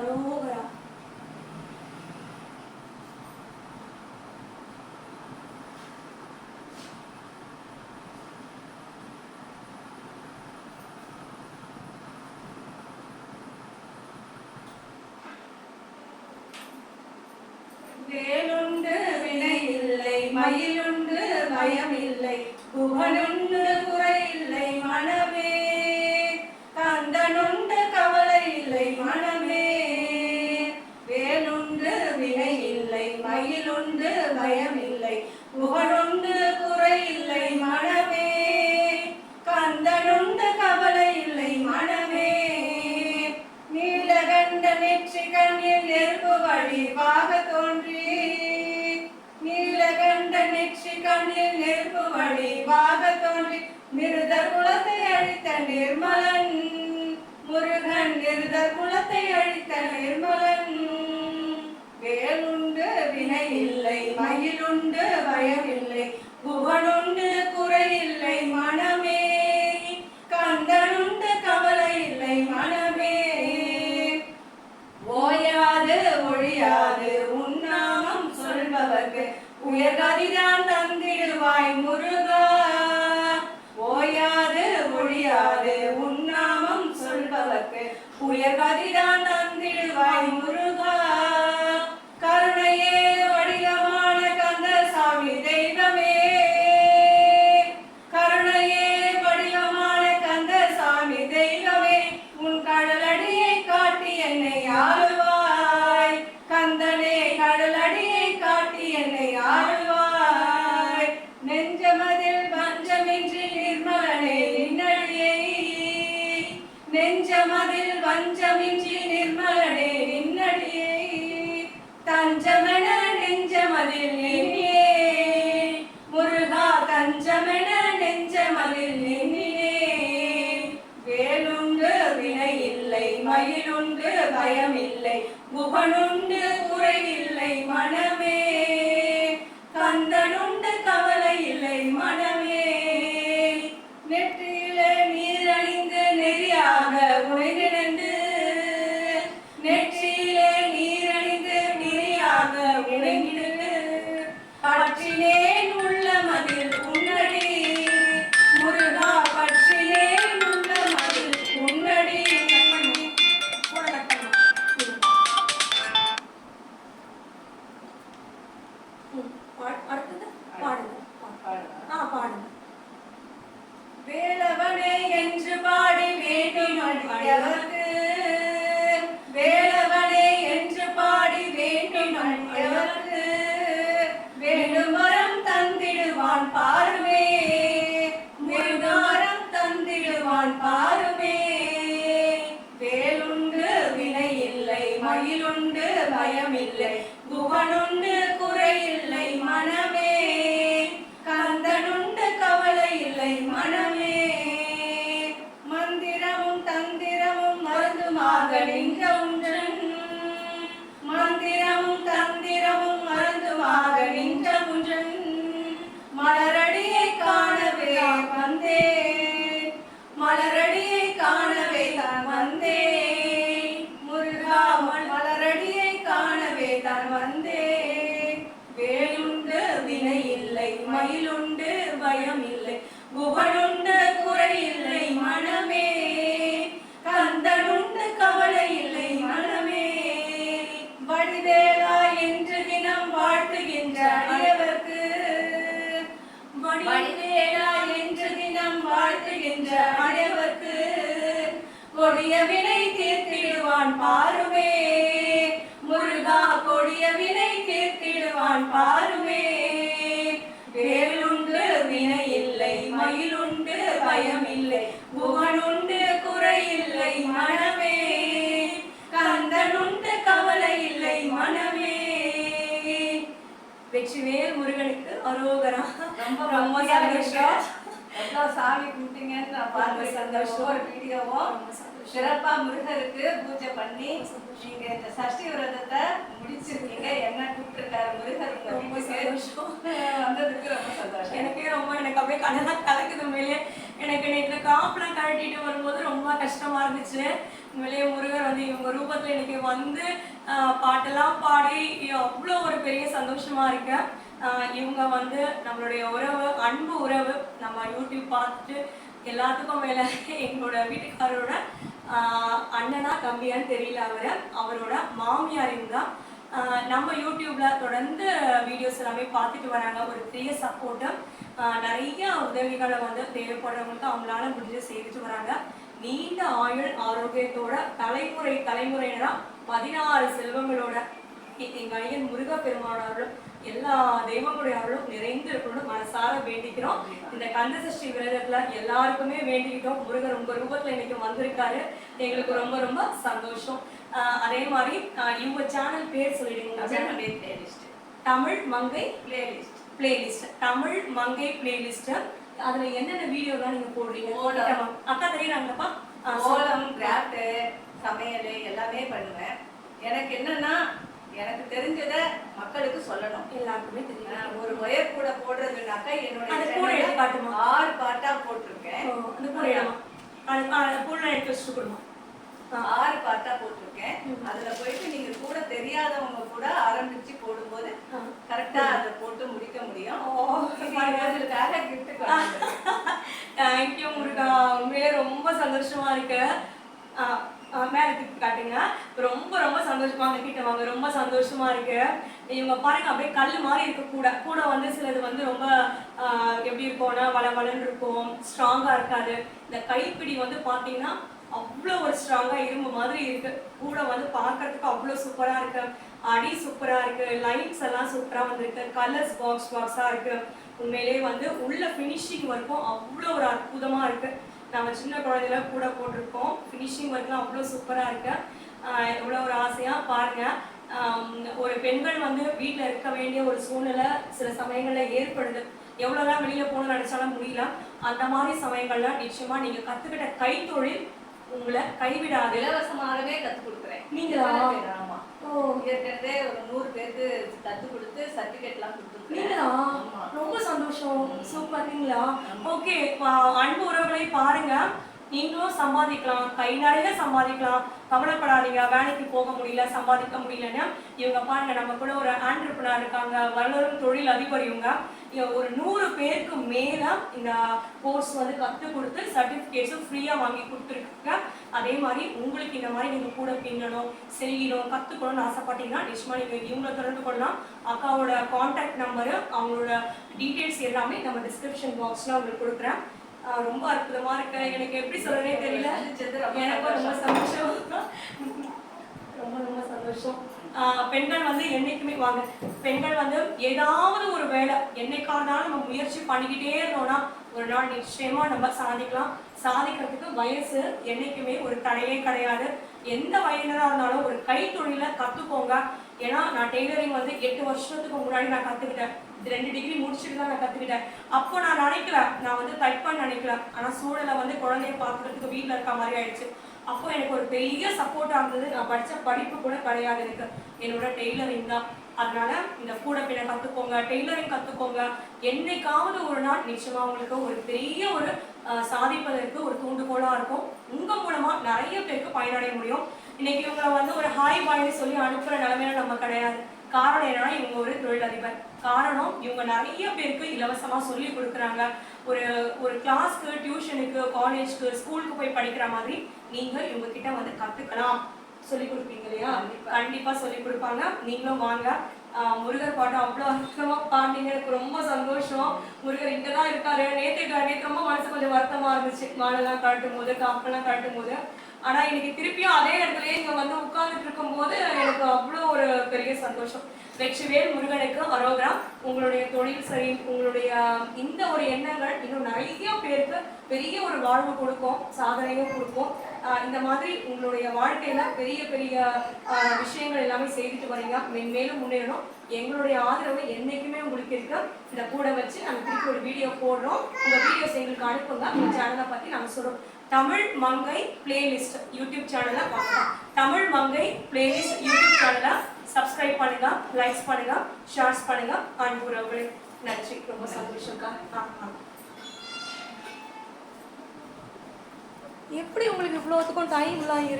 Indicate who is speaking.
Speaker 1: அரோகரா.
Speaker 2: வேலுண்டு வினை இல்லை மயிலுண்டு பயம் இல்லை புகனுண்டு குறை இல்லை மனமே. கந்தனுண்டு கவலை இல்லை மனமே. பயம் இல்லை புகழுண்டு குறை இல்லை மனமே. கந்தனுண்டு கவலை இல்லை மனமே. நீலகண்ட நெற்றி கண்ணில் நெருப்பு வழிவாக தோன்றி. நீலகண்ட நெற்றி கண்ணில் நெருப்பு வழிவாக தோன்றி. நிருதர் குலத்தை அழித்த நிர்மலன் முருகன் மிருத குலத்தை அழித்த உயர்கதிதான் நெஞ்சமதில் வஞ்சமின்றி நிர்மலனே நின்னடியை. தஞ்சமென நெஞ்சமதில் நின்னே முருகா தஞ்சமென நெஞ்சமதில் எண்ணினே வேலுண்டு வினை இல்லை மயிலுண்டு பயமில்லை புகனுண்டு குறைவில்லை மனமே. கந்தனுண்டு கவ or, or கொடிய வினை தீர்த்திடுவான் பாருமே. முருகா கொடிய வினை தீர்த்திடுவான் பாருமே. வேலுண்டு வினை இல்லை மயிலுண்டு பயம் இல்லை புகனுண்டு குறை இல்லை மனமே. கந்தனுண்டு கவலை இல்லை மனமே. வெற்றிவேல் முருகனுக்கு அரோகரா.
Speaker 3: ரொம்ப
Speaker 2: ரொம்ப சந்தோஷம்.
Speaker 3: எவ்வளோ சாமி கும்பிட்டீங்கன்னு நான் பார்த்து சந்தோஷம் ஒரு வீடியோவும் சிறப்பா முருகருக்கு பூஜை பண்ணி நீங்க இந்த சஷ்டி விரதத்தை முடிச்சிருக்கீங்க. என்ன கூப்பிட்டுருக்காரு முருகர்?
Speaker 1: ரொம்ப. சந்தோஷம்.
Speaker 3: வந்ததுக்கு ரொம்ப சந்தோஷம்.
Speaker 1: எனக்கே ரொம்ப எனக்கு அப்படியே கண்ணெல்லாம் கலக்குது உண்மையிலே. எனக்கு நேற்று காப்பெல்லாம் கழட்டிட்டு வரும்போது ரொம்ப கஷ்டமா இருந்துச்சு. உண்மையிலேயே முருகர் வந்து இவங்க ரூபத்துல எனக்கு வந்து பாட்டெல்லாம் பாடி அவ்வளோ ஒரு பெரிய சந்தோஷமா இருக்கு ஆஹ், இவங்க வந்து நம்மளுடைய உறவு அன்பு உறவு நம்ம யூடியூப் பார்த்துட்டு எல்லாத்துக்கும் மேலே எங்களோட வீட்டுக்காரரோட அண்ணனா தம்பியான்னு தெரியல அவரை. அவரோட மாமியார் தான். நம்ம யூடியூப்ல தொடர்ந்து வீடியோஸ் எல்லாமே பார்த்துட்டு வராங்க. ஒரு பெரிய சப்போர்ட்டும் நிறைய உதவிகளை வந்து தேவைப்படுறவங்களுக்கு அவங்களால முடிஞ்சு செய்துட்டு வராங்க. நீண்ட ஆயுள் ஆரோக்கியத்தோட தலைமுறை தலைமுறையினரா பதினாறு செல்வங்களோட எ- ஐயன் முருக எல்லா தெய்வங்களுடைய அருளும் நிறைந்து இருக்கணும்னு மனசார வேண்டிக்கிறோம். இந்த கந்த சஷ்டி விரதத்துல எல்லாருக்குமே வேண்டிக்கிட்டோம். முருகர் உங்க ரூபத்துல இன்னைக்கு வந்திருக்காரு. எங்களுக்கு ரொம்ப ரொம்ப சந்தோஷம். அதே மாதிரி இவங்க சேனல் பேர் சொல்லிடுங்க.
Speaker 3: Tamil
Speaker 1: Mangai
Speaker 3: playlist
Speaker 1: playlist Tamil Mangai playlist அதுல என்னென்ன வீடியோலாம் நீங்க போடுறீங்க?
Speaker 3: ஓலம்.
Speaker 1: அக்கா தெரியுறாங்கப்பா.
Speaker 3: கோலம் கிராஃப்ட் சமையல் எல்லாமே பண்ணுவேன். எனக்கு என்னன்னா எனக்கு தெரிஞ்சத மக்களுக்கு சொல்லணும்.
Speaker 1: எல்லாருக்குமே தெரியும்.
Speaker 3: ஒரு ஒயர் கூட போடுறதுனாக்கா
Speaker 1: காட்டுமா?
Speaker 3: ஆறு பாட்டா போட்டிருக்கேன்.
Speaker 1: கூட எடுத்து ஆ.
Speaker 3: ஆறு பாட்டா போட்டிருக்கேன். அதுல போயிட்டு நீங்க கூட தெரியாதவங்க கூட ஆரம்பிச்சு போடும்போது. கரெக்டா அதை போட்டு முடிக்க முடியும். அதுக்காக கிஃப்ட்
Speaker 1: தேங்க்யூ முருகா. உண்மையிலே ரொம்ப சந்தோஷமா இருக்கு. மேலே திருப்பி காட்டுங்க ரொம்ப ரொம்ப சந்தோஷமா அந்த கிட்ட வாங்க. ரொம்ப சந்தோஷமா இருக்கு. இவங்க பாருங்க அப்படியே கல் மாதிரி இருக்க கூட. கூட வந்து சிலது வந்து ரொம்ப எப்படி இருக்கும்னா வள வளன்னு இருக்கும். ஸ்ட்ராங்கா இருக்காது. இந்த கைப்பிடி வந்து பாத்தீங்கன்னா அவ்வளோ ஒரு ஸ்ட்ராங்கா இரும்பு மாதிரி இருக்கு. கூட வந்து பார்க்கறதுக்கு அவ்வளோ சூப்பரா இருக்கு. அடி சூப்பரா இருக்கு. லைன்ஸ் எல்லாம் சூப்பரா வந்திருக்கு. கலர்ஸ் பாக்ஸ் பாக்ஸா இருக்கு. உண்மையிலேயே வந்து உள்ள ஃபினிஷிங் ஒர்க்கும் அவ்வளோ ஒரு அற்புதமா இருக்கு. நம்ம சின்ன குழந்தையில கூட போட்டிருக்கோம். ஃபினிஷிங் ஒர்க்லாம் அவ்வளோ சூப்பராக இருக்கு. எவ்வளோ ஒரு ஆசையாக பாருங்க. ஒரு பெண்கள் வந்து வீட்டில் இருக்க வேண்டிய ஒரு சூழ்நிலை சில சமயங்களில் ஏற்படுது. எவ்வளோதான் வெளியில் போகணும்னு நினச்சாலும் முடியல. அந்த மாதிரி சமயங்கள்லாம் நிச்சயமாக நீங்கள் கற்றுக்கிட்ட கைத்தொழில் உங்களை கைவிடாது.
Speaker 3: இலவசமாகவே கத்து கொடுக்குறேன்.
Speaker 1: நீங்களா?
Speaker 3: ஆமா. ஏற்கனவே ஒரு நூறு பேருக்கு கத்து கொடுத்து சர்டிபிகேட் எல்லாம் ஆமா.
Speaker 1: ரொம்ப சந்தோஷம்.
Speaker 3: ஆமா.
Speaker 1: ஓகே அன்பு உறவுகளை பாருங்க. நீங்களும் சம்பாதிக்கலாம். கை நிறைய சம்பாதிக்கலாம். கவலைப்படாதீங்க. வேலைக்கு போக முடியல சம்பாதிக்க முடியலன்னு இவங்க பாருங்க நம்ம கூட ஒரு ஆண்டர்பனர் இருக்காங்க. வளரும் தொழில் அதிபர் இவங்க ஒரு நூறு பேருக்கு மேல இந்த கோர்ஸ் வந்து கத்து கொடுத்து சர்டிபிகேட்ஸும் ஃப்ரீயா வாங்கி கொடுத்துருக்காங்க. அதே மாதிரி உங்களுக்கு இந்த மாதிரி நீங்க கூட பின்னணும் செய்யணும் கத்துக்கணும்னு ஆசைப்பட்டீங்கன்னா நிச்சயமா நீங்க இவங்களை தொடர்பு கொள்ளலாம். அக்காவோட காண்டாக்ட் நம்பரு அவங்களோட டீட்டெயில்ஸ் எல்லாமே நம்ம டிஸ்கிரிப்ஷன் பாக்ஸ்ல உங்களுக்கு கொடுக்குறேன். ரொம்ப அற்புதமா இருக்கு? எனக்கு எப்படி சொல்றதே தெரியல. எனக்கு ரொம்ப சந்தோஷம். ரொம்ப ரொம்ப சந்தோஷம். பெண்கள் வந்து என்னைக்குமே வாங்க பெண்கள் வந்து ஏதாவது ஒரு வேலை என்னைக்கானாலும் நம்ம முயற்சி பண்ணிக்கிட்டே இருந்தோம்னா ஒரு நாள் நிச்சயமா நம்ம சாதிக்கலாம். சாதிக்கிறதுக்கு வயசு என்னைக்குமே ஒரு தடையே கிடையாது. எந்த வயதினராக இருந்தாலும் ஒரு கைத்தொழில கத்துக்கோங்க. ஏன்னா நான் டெய்லரிங் வந்து எட்டு வருஷத்துக்கு முன்னாடி நான் கத்துக்கிட்டேன். இது ரெண்டு டிகிரி முடிச்சுட்டு தான் நான் கத்துக்கிட்டேன். அப்போ நான் நினைக்கல நான் வந்து தைப்பேன்னு நினைக்கல. ஆனா சூழலை வந்து குழந்தைய பார்க்கறதுக்கு வீட்டில் இருக்க மாதிரி ஆயிடுச்சு. அப்போ எனக்கு ஒரு பெரிய சப்போர்ட்டா இருந்தது. நான் படிச்ச படிப்பு கூட கிடையாது எனக்கு. என்னோட டெய்லரிங் தான். அதனால இந்த கூட பின்ன கத்துக்கோங்க டெய்லரிங் கத்துக்கோங்க. என்னைக்காவது ஒரு நாள் நிச்சயமா உங்களுக்கு ஒரு பெரிய ஒரு சாதிப்பதற்கு ஒரு தூண்டுகோலா இருக்கும். உங்க மூலமா நிறைய பேருக்கு பயனடைய முடியும். இன்னைக்கு இவங்களை வந்து ஒரு ஹாய் பாய்னு சொல்லி அனுப்புற நிலைமையில நம்ம கிடையாது. காரணம் என்னன்னா இவங்க ஒரு தொழிலதிபர். காரணம் இவங்க நிறைய பேருக்கு இலவசமா சொல்லி கொடுக்குறாங்க. ஒரு ஒரு கிளாஸ்க்கு டியூஷனுக்கு காலேஜ்க்கு ஸ்கூலுக்கு போய் படிக்கிற மாதிரி நீங்க இவங்க கிட்ட வந்து கத்துக்கலாம். சொல்லி கொடுப்பீங்க இல்லையா?
Speaker 3: கண்டிப்பா.
Speaker 1: கண்டிப்பா சொல்லி கொடுப்பாங்க. நீங்களும் வாங்க. முருகர் பாட்டு அவ்வளோ அற்புதமா பாண்டிங்க எனக்கு ரொம்ப சந்தோஷம். முருகர் இங்கதான் இருக்காரு. நேத்து நேற்று ரொம்ப மனசு கொஞ்சம் வருத்தமா இருந்துச்சு. மாலைலாம் கழட்டும் போது காப்பெல்லாம் கழட்டும் போது. ஆனா இன்னைக்கு திருப்பியும் அதே இடத்துலயே இங்க வந்து உட்கார்ந்துட்டு இருக்கும்போது எனக்கு அவ்வளோ ஒரு பெரிய சந்தோஷம். வெற்றிவேல் முருகனுக்கு அரோகரா உங்களுடைய தொழில் சரி உங்களுடைய இந்த ஒரு எண்ணங்கள் இன்னும் நிறைய பேருக்கு பெரிய ஒரு வாழ்வு கொடுக்கும் சாதனையும் கொடுக்கும். இந்த மாதிரி உங்களுடைய வாழ்க்கையில பெரிய பெரிய விஷயங்கள் எல்லாமே செய்துட்டு வரீங்க மென்மேலும் முன்னேறணும். எங்களுடைய ஆதரவு என்னைக்குமே உங்களுக்கு இருக்கு. இந்த கூட வச்சு நாங்கள் திருப்பி ஒரு வீடியோ போடுறோம். உங்க வீடியோஸ் எங்களுக்கு அனுப்புங்க. உங்க சேனலை பத்தி நாங்க சொல்றோம். தமிழ் மங்கை பிளேலிஸ்ட் யூடியூப் சேனலை பார்க்கலாம். தமிழ் மங்கை பிளேலிஸ்ட் யூடியூப் சேனலை சப்ஸ்கிரைப் பண்ணுங்க லைக்ஸ் பண்ணுங்க ஷேர்ஸ் பண்ணுங்க. அன்புறவுகளே நன்றி ரொம்ப சந்தோஷம்க்கா ஆ ஆ எப்படி உங்களுக்கு இவ்வளோத்துக்கும் டைம்லாம் இருக்கு